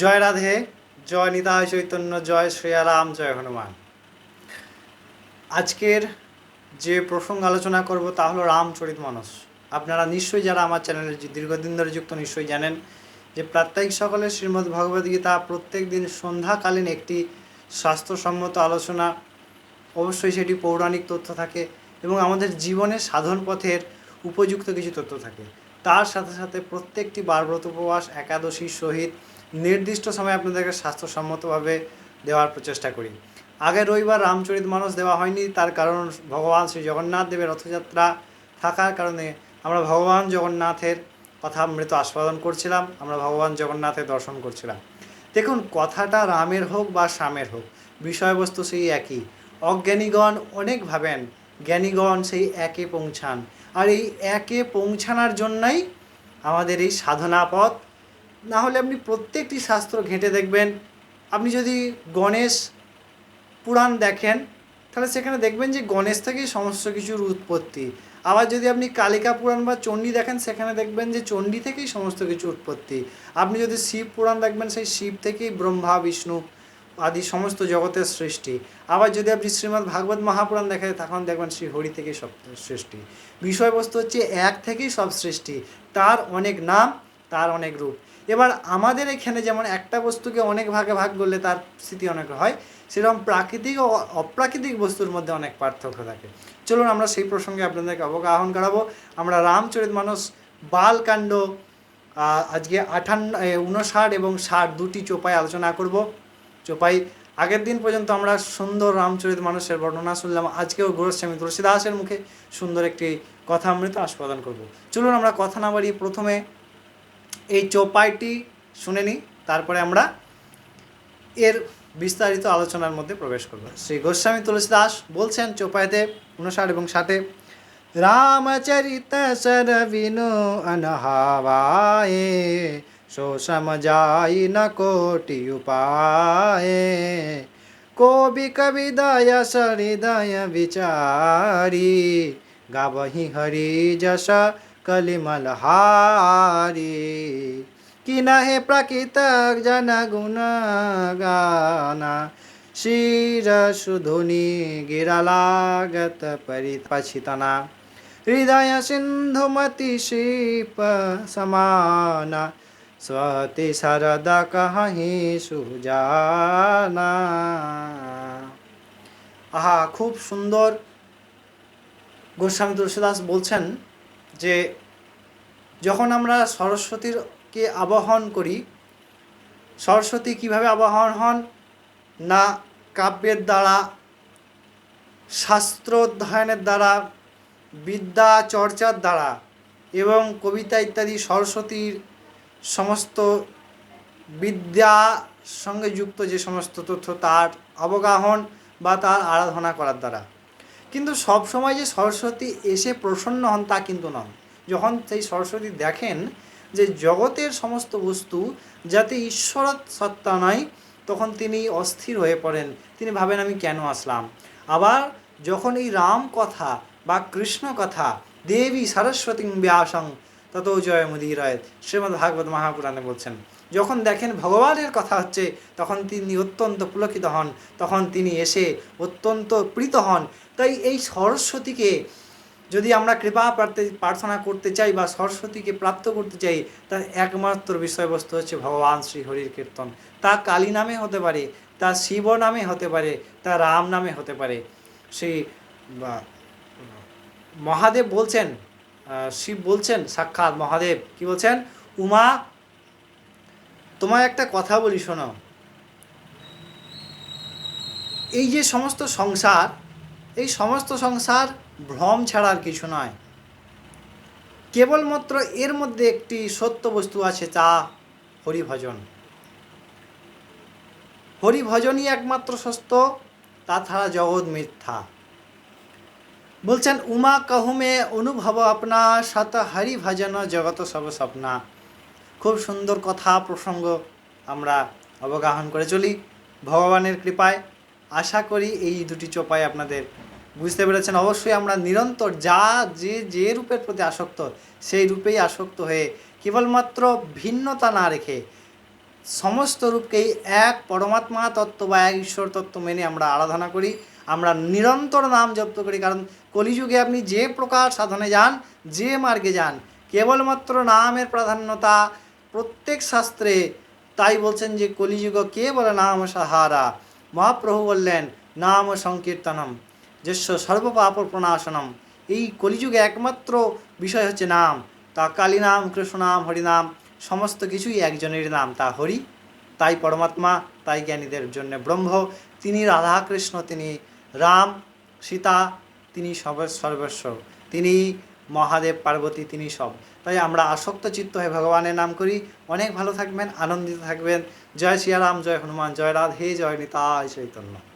জয় রাধে, জয় নিতাই চৈতন্য, জয় শ্রেয়ারাম জয় হনুমান। আজকের যে প্রসঙ্গ আলোচনা করব তা হলো রামচরিত মানস। আপনারা নিশ্চয়ই যারা আমার চ্যানেলে দীর্ঘদিন ধরে যুক্ত, নিশ্চয়ই জানেন যে প্রাত্যহিক সকালে শ্রীমদ্ ভগবদ্গীতা প্রত্যেক দিন সন্ধ্যাকালীন একটি স্বাস্থ্যসম্মত আলোচনা, অবশ্যই সেটি পৌরাণিক তথ্য থাকে এবং আমাদের জীবনের সাধন পথের উপযুক্ত কিছু তথ্য থাকে। তার সাথে সাথে প্রত্যেকটি বারব্রত উপবাস একাদশীর সহিত নির্দিষ্ট সময় আপনাদেরকে স্বাস্থ্যসম্মতভাবে দেওয়ার প্রচেষ্টা করি। আগের রবিবার রামচরিত মানস দেওয়া হয়নি, তার কারণ ভগবান শ্রী জগন্নাথ দেবের রথযাত্রা থাকার কারণে আমরা ভগবান জগন্নাথের কথা মৃত আস্বাদন করছিলাম, আমরা ভগবান জগন্নাথের দর্শন করছিলাম। দেখুন, কথাটা রামের হোক বা শ্যামের হোক, বিষয়বস্তু সেই একই। অজ্ঞানীগণ অনেক ভাবেন, জ্ঞানীগণ সেই একে পৌঁছান। আর এই একে পৌঁছানোর জন্যই আমাদের এই সাধনা পথ না হলে আপনি প্রত্যেকটি শাস্ত্র ঘেঁটে দেখবেন। আপনি যদি গণেশ পুরাণ দেখেন, তাহলে সেখানে দেখবেন যে গণেশ থেকেই সমস্ত কিছুর উৎপত্তি। আবার যদি আপনি কালিকা পুরাণ বা চণ্ডী দেখেন, সেখানে দেখবেন যে চণ্ডী থেকেই সমস্ত কিছু উৎপত্তি। আপনি যদি শিব পুরাণ দেখবেন, সেই শিব থেকেই ব্রহ্মা, বিষ্ণু আদি সমস্ত জগতের সৃষ্টি। আবার যদি আপনি শ্রীমদ্ ভাগবত মহাপুরাণ দেখেন, তখন দেখবেন শ্রী হরি থেকেই সব সৃষ্টি। বিষয়বস্তু হচ্ছে এক থেকেই সব সৃষ্টি। তার অনেক নাম, তার অনেক রূপ। এবার আমাদের এখানে যেমন একটা বস্তুকে অনেক ভাগে ভাগ করলে তার স্মৃতি অনেক হয়, সেরকম প্রাকৃতিক ও অপ্রাকৃতিক বস্তুর মধ্যে অনেক পার্থক্য থাকে। চলুন আমরা সেই প্রসঙ্গে আপনাদেরকে অবগাহন করাবো আমরা রামচরিত মানুষ, বালকাণ্ড আজকে আঠান্ন উনষাট এবং ষাট দুটি চোপায় আলোচনা করব। চোপাই, আগের দিন পর্যন্ত আমরা সুন্দর রামচরিত মানুষের বর্ণনা শুনলাম, আজকেও গোরস্বামী তুলসীদাসের মুখে সুন্দর একটি কথামৃত আস্বাদন করব। চলুন আমরা কথা না বাড়িয়ে প্রথমে এই চোপাইটি শুনে নিই, তারপরে আমরা এর বিস্তারিত আলোচনার মধ্যে প্রবেশ করব। শ্রী গোস্বামী তুলসীদাস বলছেন, চোপাইতে উনষাট এবং ষাটে রামচরিত সরবিনু অনহাবায়ে সো সমজাই ন কোটি উপায়ে। কবি কবি দয় সহৃদয় বিচারি, গাবহি হরি যশ কলিমল হারি কি না হে প্রাকৃতক জন গুণ গানা শির সুধুনি গিরালাগত পরিপছিতনা হৃদয় সিন্ধুমতি শিপ সমানা স্বতি শরদ কাহি সুজানা আহা খুব সুন্দর গোস্বামী তুলসীদাস বলছেন যে যখন আমরা সরস্বতীরকে আবাহন করি, সরস্বতী কীভাবে আবাহন হন? না, কাব্যের দ্বারা শাস্ত্র অধ্যয়নের দ্বারা, বিদ্যা চর্চার দ্বারা এবং কবিতা ইত্যাদি সরস্বতীর সমস্ত বিদ্যা সঙ্গে যুক্ত যে সমস্ত তথ্য তার অবগাহন বা তার আরাধনা করার দ্বারা। কিন্তু সব সময় যে সরস্বতী এসে প্রসন্ন হন তা কিন্তু নন। যখন সেই সরস্বতী দেখেন যে জগতের সমস্ত বস্তু যাতে ঈশ্বর সত্তা নয়, তখন তিনি অস্থির হয়ে পড়েন। তিনি ভাবেন, আমি কেন আসলাম? আবার যখন এই রাম কথা বা কৃষ্ণ কথা, দেবী সরস্বতী ব্যাসং তত জয় মুদিরায় শ্রীমদ্ ভাগবত মহাপুরাণে বলছেন, যখন দেখেন ভগবানের কথা হচ্ছে, তখন তিনি অত্যন্ত পুলকিত হন, তখন তিনি এসে অত্যন্ত প্রীত হন। তাই এই সরস্বতীকে যদি আমরা কৃপা প্রার্থী, প্রার্থনা করতে চাই বা সরস্বতীকে প্রাপ্ত করতে চাই তার একমাত্র বিষয়বস্তু হচ্ছে ভগবান শ্রী হরির কীর্তন। তা কালী নামে হতে পারে, তা শিব নামে হতে পারে, তা রাম নামে হতে পারে। সেই মহাদেব বলছেন শিব বলছেন, সাক্ষাৎ মহাদেব, কি বলছেন? উমা, তোমায় একটা কথা বলি, শোনো। এই যে সমস্ত সংসার, এই সমস্ত সংসার ভ্রম ছাড়া আর কিছু নয়। কেবলমাত্র এর মধ্যে একটি সত্য বস্তু আছে, তা হরিভজন। হরিভজনই একমাত্র সত্য তাছাড়া জগৎ মিথ্যা। বলছেন, উমা কহুমে অনুভব আপনা সত হরি ভজন জগত সব স্বপ্না। খুব সুন্দর কথা, প্রসঙ্গ আমরা অবগাহন করে চলি ভগবানের কৃপায়। আশা করি এই দুটি চোপায় আপনাদের বুঝতে পেরেছেন। অবশ্যই আমরা নিরন্তর যা, যে যে রূপের প্রতি আসক্ত, সেই রূপেই আসক্ত হয়ে কেবলমাত্র ভিন্নতা না রেখে সমস্ত রূপকেই এক পরমাত্মা তত্ত্ব বা এক ঈশ্বর তত্ত্ব মেনে আমরা আরাধনা করি। আমরা নিরন্তর নাম জপ্ত করি। কারণ কলিযুগে আপনি যে প্রকার সাধনে যান, যে মার্গে যান, কেবলমাত্র নামের প্রাধান্যতা প্রত্যেক শাস্ত্রে তাই বলছেন যে, কলিযুগ কে বলে নাম সাহারা? মহাপ্রভু বললেন, নাম সংকীর্তনম যস্য সর্বপাপ প্রণাশনম এই কলিযুগে একমাত্র বিষয় হচ্ছে নাম। তা কালী নাম কৃষ্ণ নাম হরিনাম, সমস্ত কিছুই একজনের নাম। তা হরি, তাই পরমাত্মা, তাই জ্ঞানীদের জন্য ব্রহ্ম। তিনি রাধাকৃষ্ণ, তিনি রাম, সীতা, তিনি সব সর্বস্ব। তিনি মহাদেব, পার্বতী, তিনি সব। তাই আমরা আসক্ত চিত্ত হয়ে ভগবানের নাম করি। অনেক ভালো থাকবেন, আনন্দিত থাকবেন। জয় শিয়ারাম জয় হনুমান, জয় রাধে, জয় নিতাই চৈতন্য।